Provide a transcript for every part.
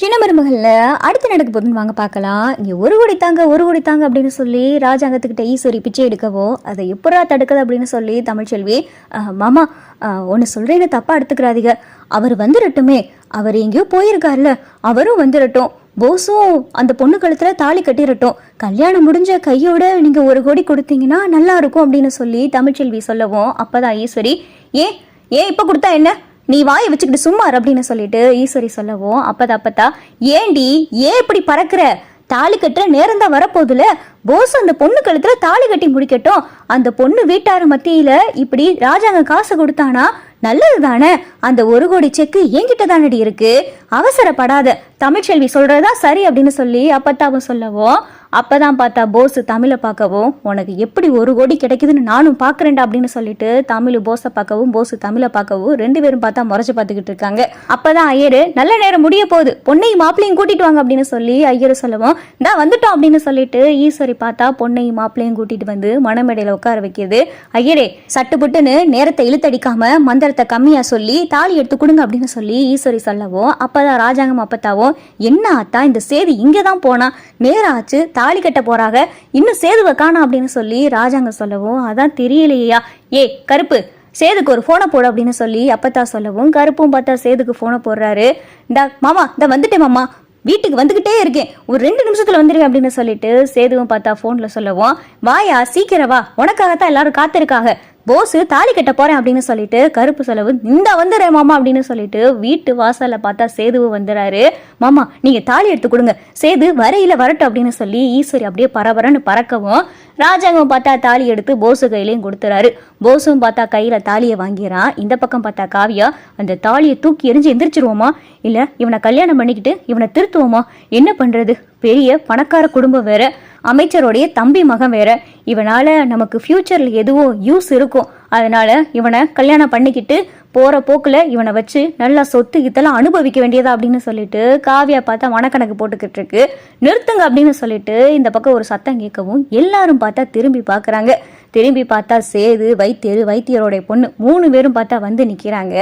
சின்ன மருமகளில் அடுத்து நடக்க போதுன்னு வாங்க பார்க்கலாம். இங்கே ஒரு கோடி தாங்க ஒரு கோடி தாங்க அப்படின்னு சொல்லி ராஜாங்கத்துக்கிட்ட ஈஸ்வரி பிச்சை எடுக்கவோ அதை எப்படா தடுக்குது அப்படின்னு சொல்லி தமிழ்ச்செல்வி மாமா ஒன்று சொல்கிறேன்னு தப்பாக எடுத்துக்கிறாதீங்க. அவர் வந்துடட்டுமே அவர் எங்கேயோ போயிருக்காருல்ல அவரும் வந்துடட்டும் போஸும் அந்த பொண்ணு கழுத்தில் தாலி கட்டிடட்டும் கல்யாணம் முடிஞ்ச கையோட நீங்கள் ஒரு கோடி கொடுத்தீங்கன்னா நல்லா இருக்கும் அப்படின்னு சொல்லி தமிழ்ச்செல்வி சொல்லவும் அப்போதான் ஈஸ்வரி ஏன்? ஏன் இப்போ கொடுத்தா என்ன? நீ வாயை வச்சுக்கிட்டு சும்மார் அப்படின்னு சொல்லிட்டு ஈஸ்வரி சொல்லவும் அப்பதா அப்பத்தா ஏண்டி ஏன் இப்படி பறக்குற? தாலி கட்டுற நேரம் தான் வரப்போகுதுல. போஸ் அந்த பொண்ணு கழுத்துல தாலி கட்டி முடிக்கட்டும். அந்த பொண்ணு வீட்டார மத்தியில இப்படி ராஜாங்க காசு கொடுத்தானா? நல்லது தானே. அந்த ஒரு கோடி செக்கு என்கிட்ட தானடி இருக்கு. அவசரப்படாத. தமிழ்ச்செல்வி சொல்றதா சரி அப்படின்னு சொல்லி அப்பத்தாவும் சொல்லவும் அப்போ தான் பார்த்தா போஸ் தமிழை பார்க்கவும் உனக்கு எப்படி ஒரு கோடி கிடைக்குதுன்னு நானும் பார்க்குறேன்டா அப்படின்னு சொல்லிட்டு தமிழ் போஸை பார்க்கவும் போஸ் தமிழை பார்க்கவும் ரெண்டு பேரும் பார்த்தா முறைச்சு பார்த்துக்கிட்டு இருக்காங்க. அப்போ தான் ஐயரு நல்ல நேரம் முடிய போகுது. பொண்ணையும் மாப்பிளையும் கூட்டிட்டு வாங்க அப்படின்னு சொல்லி ஐயரை சொல்லவும் நான் வந்துட்டோம் அப்படின்னு சொல்லிட்டு ஈஸ்வரி பார்த்தா பொண்ணையும் மாப்பிளையும் கூட்டிட்டு வந்து மணமேடையில உட்கார வைக்கிது. ஐயரே சட்டுப்புட்டுன்னு நேரத்தை இழுத்தடிக்காம மந்திரத்தை கம்மியா சொல்லி தாலி எடுத்து கொடுங்க அப்படின்னு சொல்லி ஈஸ்வரி சொல்லவும் அப்பதான் ராஜாங்கம் அப்பத்தாவும் என்ன ஆத்தா இந்த சேதி இங்கே தான் போனா. நேரம் ஆச்சு தாலி கட்ட போறாங்க இன்னும் சேதுவை காணோம் அப்படின்னு சொல்லி ராஜாங்க சொல்லவும் அதான் தெரியலையா ஏ கருப்பு சேதுக்கு ஒரு ஃபோனை போடு அப்படின்னு சொல்லி அப்பத்தா சொல்லவும் கருப்பும் பார்த்தா சேதுக்கு ஃபோனை போடுறாரு. இந்தா மாமா இந்த வந்துட்டேன் மாமா. வீட்டுக்கு வந்துக்கிட்டே இருக்கேன். ஒரு ரெண்டு நிமிஷத்துல வந்துருவேன் அப்படின்னு சொல்லிட்டு சேதுவும் பார்த்தா ஃபோனில் சொல்லவும் வாயா சீக்கிரம் வா. உனக்காகத்தான் எல்லாரும் காத்திருக்காங்க. போஸு தாலி கட்ட போகிறேன் அப்படின்னு சொல்லிட்டு கருப்பு செலவு இந்த வந்துடுறேன் மாமா அப்படின்னு சொல்லிட்டு வீட்டு வாசலில் பார்த்தா சேதுவும் வந்துடுறாரு மாமா நீங்கள் தாலி எடுத்து கொடுங்க. சேது வரையில் வரட்டும் அப்படின்னு சொல்லி ஈஸ்வரி அப்படியே பரபரன்னு பறக்கவும் ராஜாங்கம் பார்த்தா தாலி எடுத்து போஸு கையிலையும் கொடுத்துறாரு. போஸும் பார்த்தா கையில் தாலியை வாங்கிறான் இந்த பக்கம் பார்த்தா காவியா அந்த தாலியை தூக்கி எரிஞ்சு எந்திரிச்சிருவோமா? இல்லை இவனை கல்யாணம் பண்ணிக்கிட்டு இவனை திருத்துவோமா? என்ன பண்ணுறது பெரிய பணக்கார குடும்பம் வேற. அமைச்சருடைய தம்பி மகன் வேற. இவனால் நமக்கு ஃப்யூச்சரில் எதுவும் யூஸ் இருக்கும். அதனால் இவனை கல்யாணம் பண்ணிக்கிட்டு போகிற போக்கில் இவனை வச்சு நல்லா சொத்து இதெல்லாம் அனுபவிக்க வேண்டியதா அப்படின்னு சொல்லிட்டு காவியா பார்த்தா மனக்கணக்கு போட்டுக்கிட்டு இருக்கு. நிறுத்துங்க அப்படின்னு சொல்லிட்டு இந்த பக்கம் ஒரு சத்தம் கேட்கவும் எல்லாரும் பார்த்தா திரும்பி பார்க்குறாங்க. திரும்பி பார்த்தா சேது வைத்தியர் வைத்தியரோடைய பொண்ணு மூணு பேரும் பார்த்தா வந்து நிக்கிறாங்க.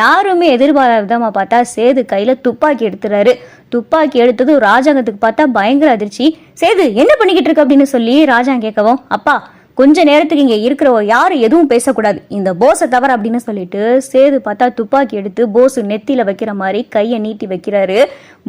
யாருமே எதிர்பாராத விதமா பார்த்தா சேது கையில துப்பாக்கி எடுத்துறாரு. துப்பாக்கி எடுத்தது ராஜாங்கத்துக்கு பார்த்தா பயங்கர அதிர்ச்சி. சேது என்ன பண்ணிக்கிட்டு இருக்க அப்படின்னு சொல்லி ராஜாங்க கேட்கவும் அப்பா கொஞ்ச நேரத்துக்கு இங்கே இருக்கிறவங்க யாரும் எதுவும் பேசக்கூடாது. இந்த போஸை தவிர அப்படின்னு சொல்லிட்டு சேது பார்த்தா துப்பாக்கி எடுத்து போஸு நெத்தியில் வைக்கிற மாதிரி கையை நீட்டி வைக்கிறாரு.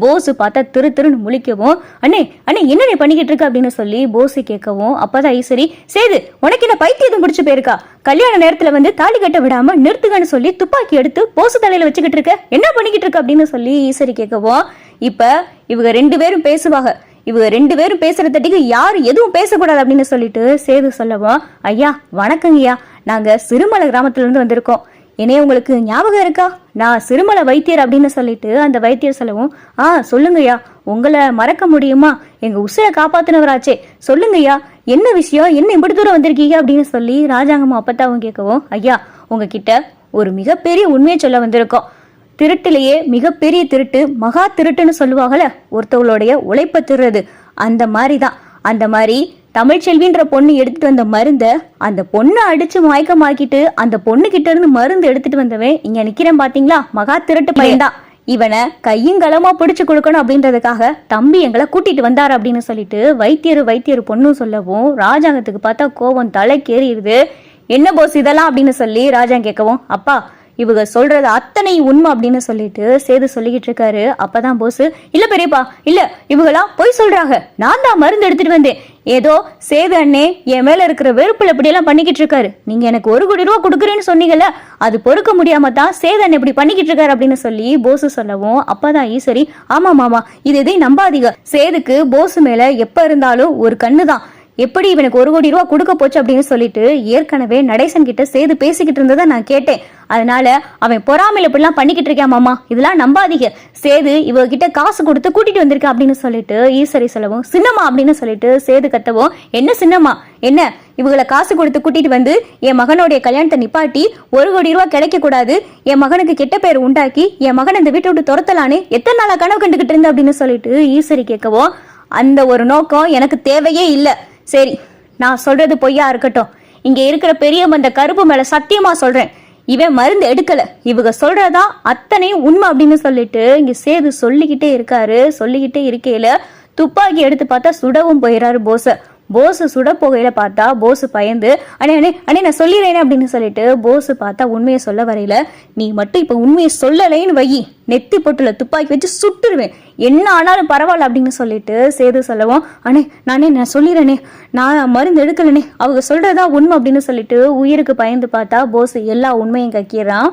போஸு பார்த்தா திரு திருன்னு முழிக்கவும் அண்ணே அண்ணே என்ன நீ பண்ணிக்கிட்டு இருக்க? அப்படின்னு சொல்லி போஸு கேட்கவும் அப்பதான் ஈஸ்வரி சேது உனக்கு என்ன பைத்தியம் எதுவும் போயிருக்கா? கல்யாண நேரத்தில் வந்து தாலி கட்ட விடாம நிறுத்துங்கன்னு சொல்லி துப்பாக்கி எடுத்து போசு தலையில் வச்சுக்கிட்டு இருக்க? என்ன பண்ணிக்கிட்டு இருக்க? அப்படின்னு சொல்லி ஈஸ்வரி கேட்கவும் இப்போ இவங்க ரெண்டு பேரும் பேசுவாங்க. இவங்க ரெண்டு பேரும் பேசுறதட்டிக்கு யாரும் எதுவும் பேசக்கூடாது அப்படின்னு சொல்லிட்டு சேது சொல்லவும் ஐயா வணக்கங்கய்யா நாங்கள் சிறுமலை கிராமத்துலேருந்து வந்திருக்கோம். என்னைய உங்களுக்கு ஞாபகம் இருக்கா? நான் சிறுமலை வைத்தியர் அப்படின்னு சொல்லிட்டு அந்த வைத்தியர் சொல்லவும் ஆ சொல்லுங்கய்யா உங்களை மறக்க முடியுமா? எங்கள் உசிரை காப்பாத்தினவராச்சே. சொல்லுங்கய்யா என்ன விஷயம்? என்ன இப்படி தூரம் வந்திருக்கீங்க? அப்படின்னு சொல்லி ராஜாங்கம்மா அப்பத்தாவும் கேட்கவும் ஐயா உங்ககிட்ட ஒரு மிகப்பெரிய உண்மையை சொல்ல வந்திருக்கோம். திருட்டுலேயே மிகப்பெரிய திருட்டு மகா திருட்டுன்னு சொல்லுவாங்கல்ல ஒருத்தவங்களுடைய உழைப்பை திருறது அந்த மாதிரி தான் அந்த மாதிரி தமிழ்ச்செல்வின்ற பொண்ணு எடுத்துட்டு வந்த மருந்தை அந்த பொண்ணை அடிச்சு மயக்கமாக்கிட்டு அந்த பொண்ணு கிட்ட இருந்து மருந்து எடுத்துட்டு வந்தவன் இங்க நிக்கிறேன் பாத்தீங்களா? மகா திருட்டு பையன்தான். இவனை கையும் களமா பிடிச்சு கொடுக்கணும் அப்படின்றதுக்காக தம்பி எங்களை கூட்டிட்டு வந்தார் அப்படின்னு சொல்லிட்டு வைத்தியர் வைத்தியர் பொண்ணும் சொல்லவும் ராஜாங்கத்துக்கு பார்த்தா கோபம் தலைக்கேறிடுது. என்ன போஸ் இதெல்லாம் அப்படின்னு சொல்லி ராஜா கேட்கவும் அப்பா இவங்க சொல்றது அத்தனை உண்மை அப்படின்னு சொல்லிட்டு சேது சொல்லிக்கிட்டு இருக்காரு. அப்பதான் போஸ் இல்ல பெரியப்பா இல்ல இவங்களாம் பொய் சொல்றாங்க. நான் தான் மருந்து எடுத்துட்டு வந்தேன். ஏதோ சேது அண்ணே என் மேல இருக்கிற வெறுப்புல இப்படி எல்லாம் பண்ணிக்கிட்டு இருக்காரு. நீங்க எனக்கு ஒரு கோடி ரூபா கொடுக்குறேன்னு சொன்னீங்கல்ல அது பொறுக்க முடியாம தான் சேது அண்ணன் இப்படி பண்ணிக்கிட்டு இருக்காரு அப்படின்னு சொல்லி போஸ் சொல்லவும் அப்பதான் ஈஸ்வரி ஆமா மாமா இது எதையும் நம்பாதீங்க. சேதுக்கு போஸ் மேல எப்ப இருந்தாலும் ஒரு கண்ணு தான் எப்படி இவனுக்கு ஒரு கோடி ரூபா கொடுக்க போச்சு அப்படின்னு சொல்லிட்டு ஏற்கனவே நடேசன் கிட்ட சேர்த்து பேசிக்கிட்டு இருந்ததை நான் கேட்டேன். அதனால அவன் பொறாமையில் இப்படிலாம் பண்ணிக்கிட்டு இருக்கான் மாமா? இதெல்லாம் நம்பாதீங்க. சேது இவகிட்ட காசு கொடுத்து கூட்டிட்டு வந்திருக்க அப்படின்னு சொல்லிட்டு ஈஸ்வரி சொல்லவும் சின்னம்மா அப்படின்னு சொல்லிட்டு சேது கத்தவும் என்ன சின்னம்மா? என்ன? இவங்களை காசு கொடுத்து கூட்டிட்டு வந்து என் மகனுடைய கல்யாணத்தை நிப்பாட்டி ஒரு கோடி ரூபா கிடைக்க கூடாது. என் மகனுக்கு கெட்ட பேர் உண்டாக்கி என் மகன் இந்த வீட்டை விட்டு துரத்தலான்னு எத்தனை நாளா கனவு கண்டுகிட்டு இருந்த? அப்படின்னு சொல்லிட்டு ஈஸ்வரி கேட்கவும் அந்த ஒரு நோக்கம் எனக்கு தேவையே இல்லை. சரி நான் சொல்றது பொய்யா இருக்கட்டும். இங்க இருக்கிற பெரிய அந்த கருப்பு மேல சத்தியமா சொல்றேன். இவன் மருந்து எடுக்கல. இவங்க சொல்றதா அத்தனையும் உண்மை அப்படின்னு சொல்லிட்டு இங்க சேது சொல்லிக்கிட்டே இருக்காரு சொல்லிக்கிட்டே இருக்கையில துப்பாக்கி எடுத்து பார்த்தா சுடவும் போயிடுறாரு போச போஸு சுட போகையில பார்த்தா போஸு பயந்து அண்ணே அண்ணே அண்ணே நான் சொல்லிடுறேனே அப்படின்னு சொல்லிட்டு போஸு பார்த்தா உண்மையை சொல்ல வரையில நீ மட்டும் இப்போ உண்மையை சொல்லலைன்னு வை நெத்தி பொட்டுல துப்பாக்கி வச்சு சுட்டுருவேன். என்ன ஆனாலும் பரவாயில்ல அப்படின்னு சொல்லிட்டு சேது சொல்லவும் அண்ணே நானே நான் சொல்லிடுறேனே. நான் மருந்து எடுக்கலனே. அவங்க சொல்றதா உண்மை அப்படின்னு சொல்லிட்டு உயிருக்கு பயந்து பார்த்தா போஸ் எல்லா உண்மையும் கக்கிடுறான்.